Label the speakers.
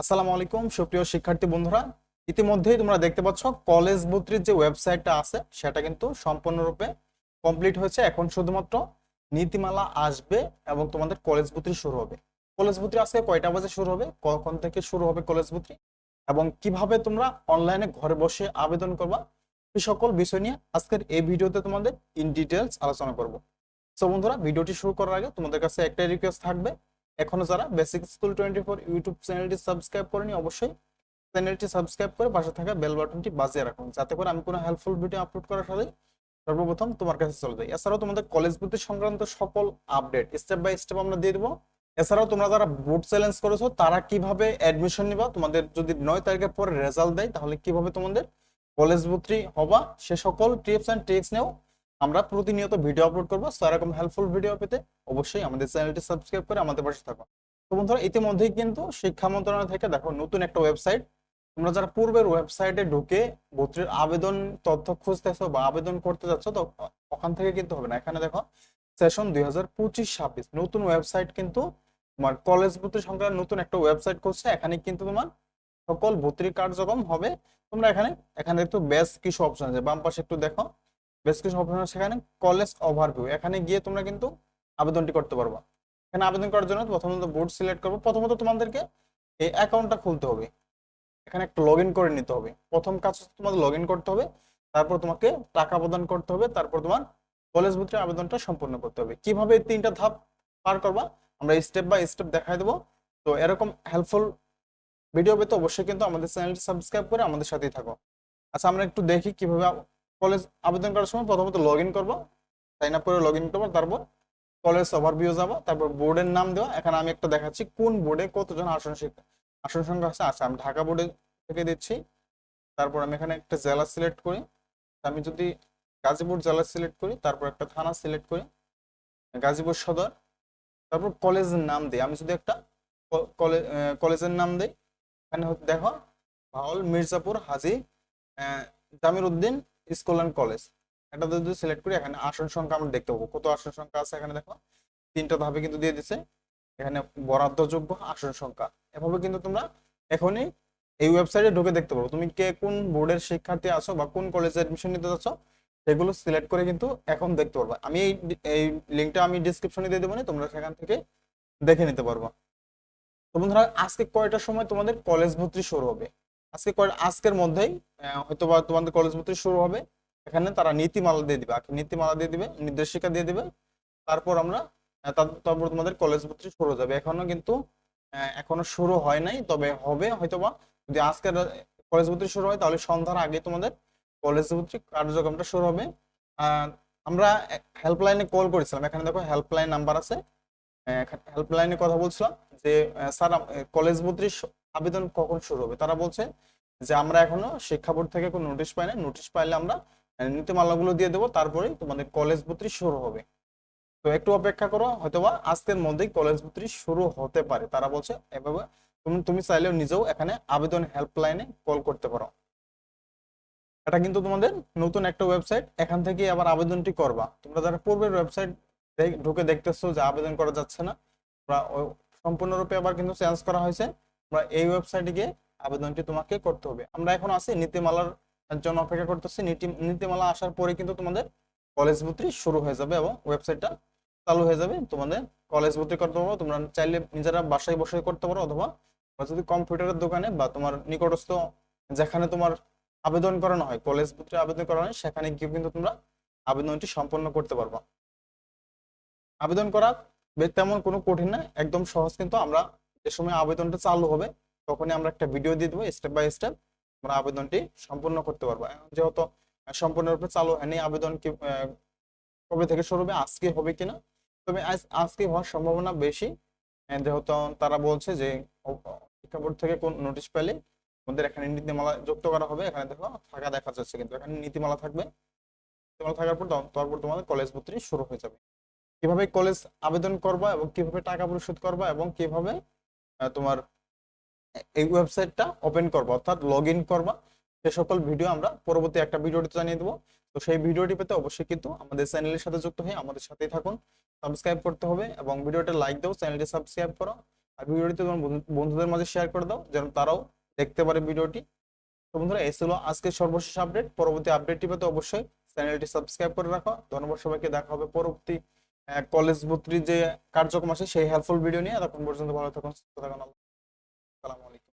Speaker 1: আসসালামু আলাইকুম, সুপ্রিয় শিক্ষার্থী বন্ধুরা। ইতিমধ্যেই তোমরা দেখতে পাচ্ছ, কলেজ ভর্তির যে ওয়েবসাইটটা আছে, সেটা কিন্তু সম্পূর্ণরূপে কমপ্লিট হয়েছে। এখন শুধুমাত্র নীতিমালা আসবে এবং তোমাদের কলেজ ভর্তি শুরু হবে। কলেজ ভর্তি আজকে কয়টা বাজে শুরু হবে? কখন থেকে শুরু হবে কলেজ ভর্তি? এবং কীভাবে তোমরা অনলাইনে ঘরে বসে আবেদন করবা? এই সকল বিষয় নিয়ে আজকের এই ভিডিওতে তোমাদের ইন ডিটেলস আলোচনা করব। সো বন্ধুরা, ভিডিওটি শুরু করার আগে তোমাদের কাছে একটাই রিকোয়েস্ট থাকবে এখনও যারা basic school twenty four YouTube চ্যানেলটি সাবস্ক্রাইব করেনি, অবশ্যই চ্যানেলটি সাবস্ক্রাইব করে পাশে থাকা বেল বাটনটি বাজিয়ে রাখুন, যাতে করে আমি কোনো হেল্পফুল ভিডিও আপলোড করার সাথে সর্বপ্রথম তোমার কাছে চলে যায় এছাড়াও তোমাদের কলেজ ভর্তি সংক্রান্ত সকল আপডেট স্টেপ বাই স্টেপ আমরা দিয়ে দেবো। এছাড়াও তোমরা যারা বোর্ড চ্যালেঞ্জ করেছ, তারা কীভাবে অ্যাডমিশন নিবা, তোমাদের যদি নয় তারিখের পরে রেজাল্ট দেয়, তাহলে কীভাবে তোমাদের কলেজ ভর্তি হবা, সে সকল টিপস অ্যান্ড ট্রিক্স নিয়েও আমরা প্রতিনিয়ত ভিডিও আপলোড করব। তো এরকম হেল্পফুল ভিডিও পেতে অবশ্যই আমাদের চ্যানেলটি সাবস্ক্রাইব করে আমাদের পাশে থাকো। তো বন্ধুরা, ইতিমধ্যেই কিন্তু শিক্ষা মন্ত্রণালয় থেকে দেখো, নতুন একটা ওয়েবসাইট তোমরা যারা পূর্বের ওয়েবসাইটে ঢুকে ভর্তির আবেদন তথ্য খুঁজতেছো বা আবেদন করতে যাচ্ছ, তো ওখান থেকে কিন্তু হবে না। এখানে দেখো সেশন দুই হাজার পঁচিশ ছাব্বিশ। নতুন ওয়েবসাইট কিন্তু তোমার কলেজ ভর্তি সংক্রান্ত নতুন একটা ওয়েবসাইট করছে এখানে কিন্তু তোমার সকল ভর্তির কার্যক্রম হবে। তোমরা এখানে এখানে একটু বেশ কিছু অপশন আছে। বাম পাশে একটু দেখো বেশ কিছু অপশন সেখানে। কলেজ ওভারভিউ এখানে গিয়ে তোমরা কিন্তু আবেদনটি করতে পারবা। এখানে আবেদন করার জন্য প্রথমত বোর্ড সিলেক্ট করব। প্রথমত তোমাদেরকে এই অ্যাকাউন্টটা খুলতে হবে। এখানে একটা লগ করে নিতে হবে। প্রথম কাজ হচ্ছে তোমাদের লগ করতে হবে। তারপর তোমাকে টাকা প্রদান করতে হবে। তারপর তোমার কলেজ ভর্তির আবেদনটা সম্পূর্ণ করতে হবে। কীভাবে এই তিনটা ধাপ পার করবা? আমরা স্টেপ বাই স্টেপ দেখাই দেবো। তো এরকম হেল্পফুল ভিডিও পেতে অবশ্যই কিন্তু আমাদের চ্যানেলটি সাবস্ক্রাইব করে আমাদের সাথেই থাকো। আচ্ছা আমরা একটু দেখি কীভাবে কলেজ আবেদন করার সময় প্রথমত লগ ইন করব সাইন আপ করে লগ ইন করব, তারপর কলেজ ওভারভিউ যাব, তারপর বোর্ডের নাম দেওয়া এখানে আমি একটা দেখাচ্ছি কোন বোর্ডে কতজন আসন শিক্ষা, আসন সংখ্যা আছে আচ্ছা আমি ঢাকা বোর্ডে থেকে দিচ্ছি। তারপর আমি এখানে একটা জেলা সিলেক্ট করি। আমি যদি গাজীপুর জেলা সিলেক্ট করি, তারপর একটা থানা সিলেক্ট করি, গাজীপুর সদর, তারপর কলেজের নাম দিই। আমি যদি একটা কলেজের নাম দিই, এখানে দেখো Bhawal Mirzapur, Haji Jamir Uddin school and college. এটা যদি সিলেক্ট করি এখানে আসন সংখ্যা আমরা দেখতে পাবো। কত আসন সংখ্যা আছে এখানে দেখো? তিনটা ধাপে কিন্তু দিয়ে দিছে। এখানে বরাদ্দযোগ্য আসন সংখ্যা। এভাবে কিন্তু তোমরা এখনই এই ওয়েবসাইটে ঢুকে দেখতে পাবো তুমি কে কোন বোর্ডের শিক্ষার্থী আছো বা কোন কলেজে অ্যাডমিশন নিতে যাচ্ছ সেগুলো সিলেক্ট করে কিন্তু এখন দেখতে পারবা। আমি এই এই লিঙ্কটা আমি ডিসক্রিপশনে দিয়ে দেবো তোমরা সেখান থেকে দেখে নিতে পারবা। তো বন্ধুরা, আজকে কয়টার সময় তোমাদের কলেজ ভর্তি শুরু হবে? আজকে আজকের মধ্যেই হয়তো বা তোমাদের কলেজ ভর্তি শুরু হবে। এখানে তারা নীতিমালা দিয়ে দিবে নীতিমালা দিয়ে দিবে, নির্দেশিকা দিয়ে দিবে। তারপর আমরা তারপর তোমাদের কলেজ ভর্তি শুরু যাবে। এখনও কিন্তু এখনও শুরু হয় নাই, তবে হবে হয়তোবা। যদি আজকের কলেজ ভর্তি শুরু হয়, তাহলে সন্ধ্যার আগে তোমাদের কলেজ ভর্তি কার্যক্রমটা শুরু হবে। আমরা হেল্পলাইনে কল করেছিলাম। এখানে দেখো হেল্পলাইন নাম্বার আছে। হেল্পলাইনে কথা বলছিলাম যে স্যার কলেজ ভর্তির আবেদন কখন শুরু হবে? তারা বলছে যে আমরা এখনও শিক্ষা বোর্ড থেকে কোনো নোটিশ পাই না নোটিশ পাইলে আমরা নীতিমালাগুলো দিয়ে দেবো, তারপরেই তোমাদের কলেজ ভর্তি শুরু হবে। তো একটু অপেক্ষা করো, হয়তোবা আজকের মধ্যেই কলেজ ভর্তি শুরু হতে পারে। তারা বলছে এভাবে তুমি তুমি চাইলেও নিজেও এখানে আবেদন হেল্পলাইনে কল করতে পারো। এটা কিন্তু তোমাদের নতুন একটা ওয়েবসাইট এখান থেকে আবার আবেদনটি করবা। তোমরা যারা পূর্বের ওয়েবসাইট ঢুকে দেখতেছো যে আবেদন করা যাচ্ছে না সম্পূর্ণরূপে আবার কিন্তু চেঞ্জ করা হয়েছে। আমরা এই ওয়েবসাইটে গিয়ে আবেদনটি তোমাকে করতে হবে। আমরা এখন আছি নীতিমালার জন্য অপেক্ষা করতেছি। নীতিমালা আসার পরে কিন্তু তোমাদের কলেজ ভর্তি শুরু হয়ে যাবে এবং ওয়েবসাইটটা চালু হয়ে যাবে। তোমাদের কলেজ ভর্তি করতে পারো। তোমরা চাইলে নিজেরা বাসায় বসে করতে পারো অথবা যদি কম্পিউটারের দোকানে বা তোমার নিকটস্থ যেখানে তোমার আবেদন করানো হয় কলেজ ভর্তি আবেদন করানো হয়, সেখানে গিয়ে কিন্তু তোমরা আবেদনটি সম্পন্ন করতে পারবা। আবেদন করা তেমন কোনো কঠিন না। একদম সহজ কিন্তু আমরা যে সময় আবেদনটা চালু হবে, তখনই আমরা একটা ভিডিও দিয়ে দেবো স্টেপ বাই স্টেপ আমরা আবেদনটি সম্পূর্ণ করতে পারব। যেহেতু সম্পূর্ণরূপে চালু হয়নি, আবেদন কি কবে থেকে শুরু হবে, আজকে হবে কিনা? তবে আজকে হওয়ার সম্ভাবনা বেশি। যেহেতু তারা বলছে যে শিক্ষা বোর্ড থেকে কোন নোটিশ পেলে আমাদের এখানে নীতিমালা যুক্ত করা হবে। এখানে দেখো, থাকা দেখা যাচ্ছে কিন্তু এখানে নীতিমালা থাকবে। নীতিমালা থাকার পর তারপর তোমাদের কলেজ ভর্তি শুরু হয়ে যাবে। কীভাবে কলেজ আবেদন করবা এবং কীভাবে টাকা পরিশোধ করবা এবং কীভাবে তোমার এই ওয়েবসাইটটা ওপেন করবা, অর্থাৎ লগ ইন করবা। সে সকল ভিডিও আমরা পরবর্তী একটা ভিডিওটি জানিয়ে দেবো। তো সেই ভিডিওটি পেতে অবশ্যই কিন্তু আমাদের চ্যানেলের সাথে যুক্ত হয়ে আমাদের সাথেই থাকুন সাবস্ক্রাইব করতে হবে এবং ভিডিওটা লাইক দাও চ্যানেলটি সাবস্ক্রাইব করো। আর ভিডিওটি তোমার বন্ধুদের মাঝে শেয়ার করে দাও, যেন তারাও দেখতে পারে ভিডিওটি তো বন্ধুরা, এই ছিল আজকের সর্বশেষ আপডেট পরবর্তী আপডেটটি পেতে অবশ্যই চ্যানেলটি সাবস্ক্রাইব করে রাখো। ধন্যবাদ সবাইকে, দেখা হবে পরবর্তী কলেজ ভর্তির যে কার্যক্রম আছে, সেই হেল্পফুল ভিডিও নিয়ে তখন পর্যন্ত ভালো থাকুন, সুস্থ থাকুন আসসালামু আলাইকুম।